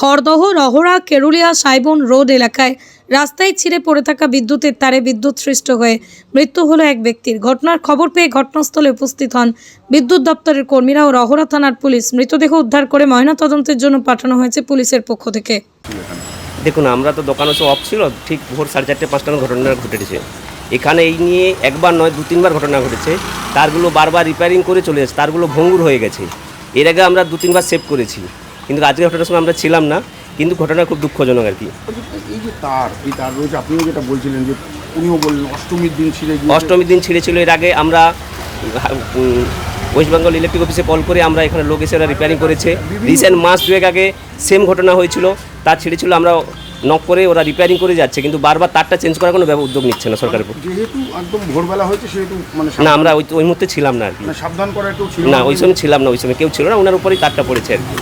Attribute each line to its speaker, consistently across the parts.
Speaker 1: Khardah Rahara কেরুলিয়া, সাইবন road এলাকায় রাস্তায় ছিঁড়ে পড়ে থাকা বিদ্যুতের তারে বিদ্যুৎ সৃষ্ট হয়ে মৃত্যু হলো এক ব্যক্তির। ঘটনার খবর পেয়ে ঘটনাস্থলে উপস্থিত হন বিদ্যুৎ দপ্তরের কর্মীরা ও রহরা থানার পুলিশ। মৃতদেহ উদ্ধার করে ময়নাতদন্তের জন্য পাঠানো হয়েছে পুলিশের পক্ষ থেকে।
Speaker 2: দেখুন, আমরা তো দোকান হচ্ছে অফ ছিল, ঠিক ভোর সাড়ে চারটে পাঁচটা ঘটনা ঘটেছে। এখানে এই নিয়ে একবার নয়, দু, তিনবার ঘটনা ঘটেছে। তারগুলো বারবার রিপেয়ারিং করে চলে যাচ্ছে তারগুলো ভঙ্গুর হয়ে গেছে। এর আগে আমরা দু, তিনবার সেভ করেছি। কিন্তু আজকে ঘটনার সময় আমরা ছিলাম না কিন্তু ঘটনা খুব দুঃখজনক আর কি।
Speaker 3: এই যে তার এই তার রয়েছে আপনিও যেটা বলছিলেন যে উনিও বললেন অষ্টমীর দিন ছিঁড়ে
Speaker 2: অষ্টমীর দিন ছিঁড়েছিল এর আগে আমরা ওয়েস্ট বেঙ্গল ইলেকট্রিক অফিসে কল করে আমরা এখানে লোক এসে রিপেয়ারিং করেছে। রিসেন্ট মাস দুয়েক আগে সেম ঘটনা হয়েছিল তার ছিঁড়েছিল আমরা নক করে ওরা রিপেয়ারিং করে যাচ্ছে কিন্তু বারবার তারটা চেঞ্জ করার কোনো উদ্যোগ নিচ্ছে না সরকারের পক্ষ
Speaker 3: যেহেতু একদম ভোরবেলা হয়েছে সেহেতু মানে
Speaker 2: না আমরা ওই ওই মুহূর্তে ছিলাম না আর কি।
Speaker 3: মানে সাবধান করা একটু ছিল
Speaker 2: না। ওই সময় ছিলাম না ওই সময় কেউ ছিল না ওনার উপরেই তারটা পড়েছে আর কি।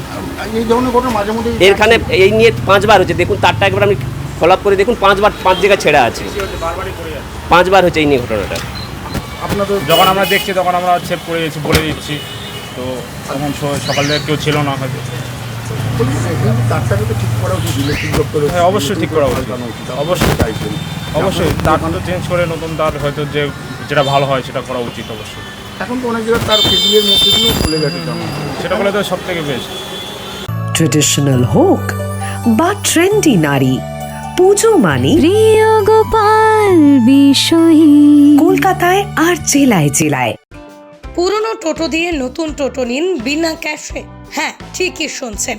Speaker 3: এই ধরনের ঘটনা মাঝে মধ্যে
Speaker 2: এখানে এই নিয়ে পাঁচবার হচ্ছে দেখুন তারটা একবার আমি ফলো আপ করে দেখুন পাঁচবার পাঁচ জায়গায় ছেঁড়া আছে। পাঁচবার হচ্ছে এই নিয়ে ঘটনাটা।
Speaker 3: আপনাদের
Speaker 4: যখন আমরা দেখছি তখন আমরা সেভ করে দিচ্ছি বলে দিচ্ছি। তো তখন সকালে কেউ ছিল না হয়তো।
Speaker 3: তারটাকে তো ঠিক করা উচিত ইলেকট্রিক দপ্তরে
Speaker 4: হ্যাঁ, অবশ্যই ঠিক করা উচিত।
Speaker 3: অবশ্যই। চাইছেন
Speaker 4: অবশ্যই তার তো চেঞ্জ করে নতুন তার হয়তো যে যেটা ভালো হয় সেটা করা উচিত অবশ্যই।
Speaker 3: এখন তো অনেক জায়গায় তার কেবিলের মধ্যে দিয়েও চলে গেছে
Speaker 4: সেটা করলে তো সব থেকে বেস্ট
Speaker 5: ট্রেডিশনাল হোক বা ট্রেন্ডি নারী পুজো মানে
Speaker 6: প্রিয় গোপাল বিষয়ী।
Speaker 5: কলকাতায় আর জেলায় জেলায়।
Speaker 1: পুরনো টোটো দিয়ে নতুন টোটো নিন বিনা ক্যাশে হ্যাঁ ঠিকই শুনছেন।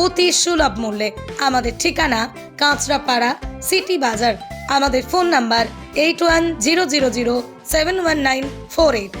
Speaker 1: অতি সুলভ মূল্যে আমাদের ঠিকানা কাঁচরাপাড়া সিটি বাজার আমাদের phone number eight one zero zero zero seven one nine four eight